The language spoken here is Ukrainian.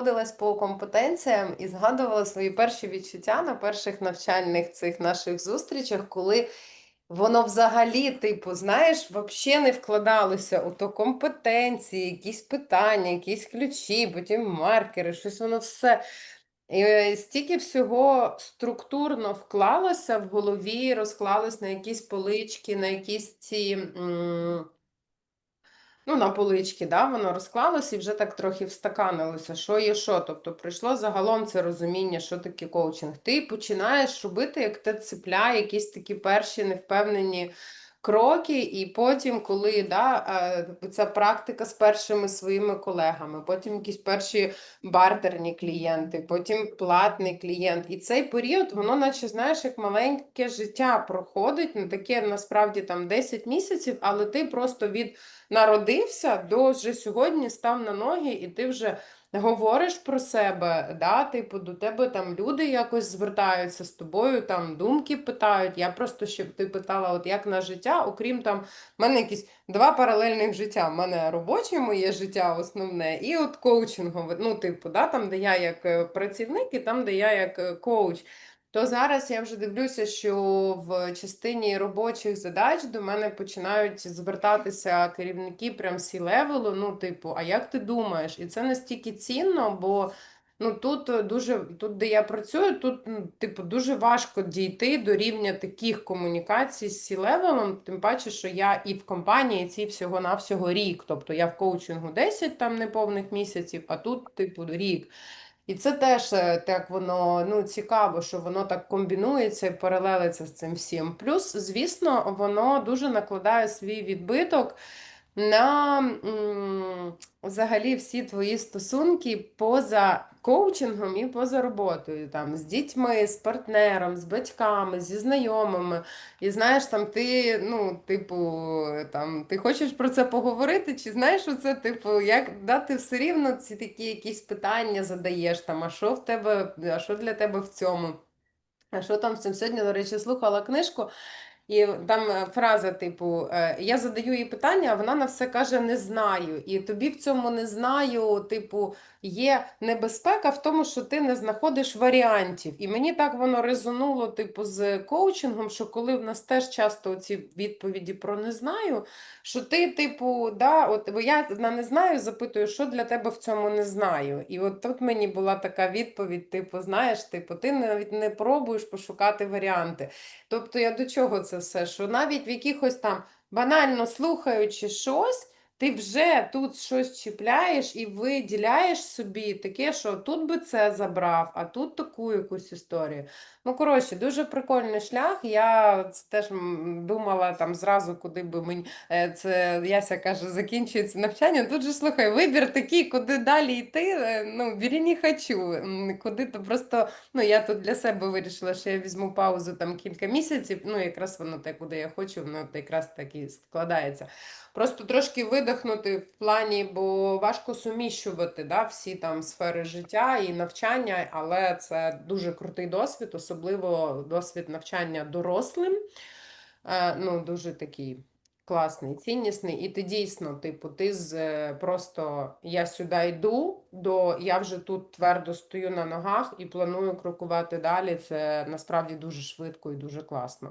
Ходилась по компетенціям і згадувала свої перші відчуття на перших навчальних цих наших зустрічах, коли воно взагалі, типу, знаєш, взагалі не вкладалося у то компетенції, якісь питання, якісь ключі, потім маркери, щось воно все. І е, стільки всього структурно вклалося в голові, розклалось на якісь полички, на якісь ці. м, Ну, на полички, да, воно розклалось і вже так трохи встаканилося, що є що. Тобто прийшло загалом це розуміння, що таке коучинг. Ти починаєш робити, як те цепляє, якісь такі перші невпевнені кроки, і потім, коли да, е, ця практика з першими своїми колегами, потім якісь перші бартерні клієнти, потім платний клієнт. І цей період, воно, наче, знаєш, як маленьке життя проходить, ну таке насправді там 10 місяців, але ти просто від народився до вже сьогодні став на ноги, і ти вже говориш про себе, да, типу, до тебе там люди якось звертаються з тобою, там думки питають. Я просто щоб ти питала, от як на життя, окрім там, в мене якісь два паралельних життя. У мене робоче моє життя основне, і от коучингове. Ну, типу, да, там, де я як е, працівник, і там, де я як е, коуч. То зараз я вже дивлюся, що в частині робочих задач до мене починають звертатися керівники прям сі-левелу, ну, типу, а як ти думаєш? І це настільки цінно, бо ну, тут дуже, тут, де я працюю, тут, ну, типу, дуже важко дійти до рівня таких комунікацій з сі-левелом, тим паче, що я і в компанії ці всього-навсього рік. Тобто я в коучингу 10 там неповних місяців, а тут, типу, рік. І це теж е, так воно ну, цікаво, що воно так комбінується і паралелиться з цим всім. Плюс, звісно, воно дуже накладає свій відбиток на взагалі всі твої стосунки поза коучингом і поза роботою, там, з дітьми, з партнером, з батьками, зі знайомими. І знаєш, там ти, ну, типу, там, ти хочеш про це поговорити, чи знаєш, оце, типу, як да, ти все рівно ці такі якісь питання задаєш, там, а що в тебе, а що для тебе в цьому? А що там в цьому сьогодні, до речі, слухала книжку. І там е, фраза, типу, е, я задаю їй питання, а вона на все каже не знаю. І тобі в цьому не знаю, типу, є небезпека в тому, що ти не знаходиш варіантів. І мені так воно резонуло, типу, з коучингом, що коли в нас теж часто ці відповіді про не знаю, що ти, типу, да, от бо я на не знаю, запитую, що для тебе в цьому не знаю. І от тут мені була така відповідь: типу, знаєш, типу, ти навіть не пробуєш пошукати варіанти. Тобто я до чого це все? Що навіть в якихось там банально слухаючи щось, ти вже тут щось чіпляєш і виділяєш собі таке, що тут би це забрав, а тут таку якусь історію. Ну, коротше, дуже прикольний шлях. Я теж думала там зразу, куди би мені е, це Яся каже, закінчується навчання. Тут же слухай, вибір такий, куди далі йти. е, Ну, бері не хочу. Куди то просто ну я тут для себе вирішила, що я візьму паузу там кілька місяців. Ну, якраз воно те, куди я хочу, воно якраз так і складається. Просто трошки видихнути в плані, бо важко суміщувати да, всі там сфери життя і навчання, але це дуже крутий досвід, особливо досвід навчання дорослим. Е, ну, Дуже такий класний, ціннісний. І ти дійсно, типу, ти з е, просто я сюди йду, до я вже тут твердо стою на ногах і планую крокувати далі. Це насправді дуже швидко і дуже класно.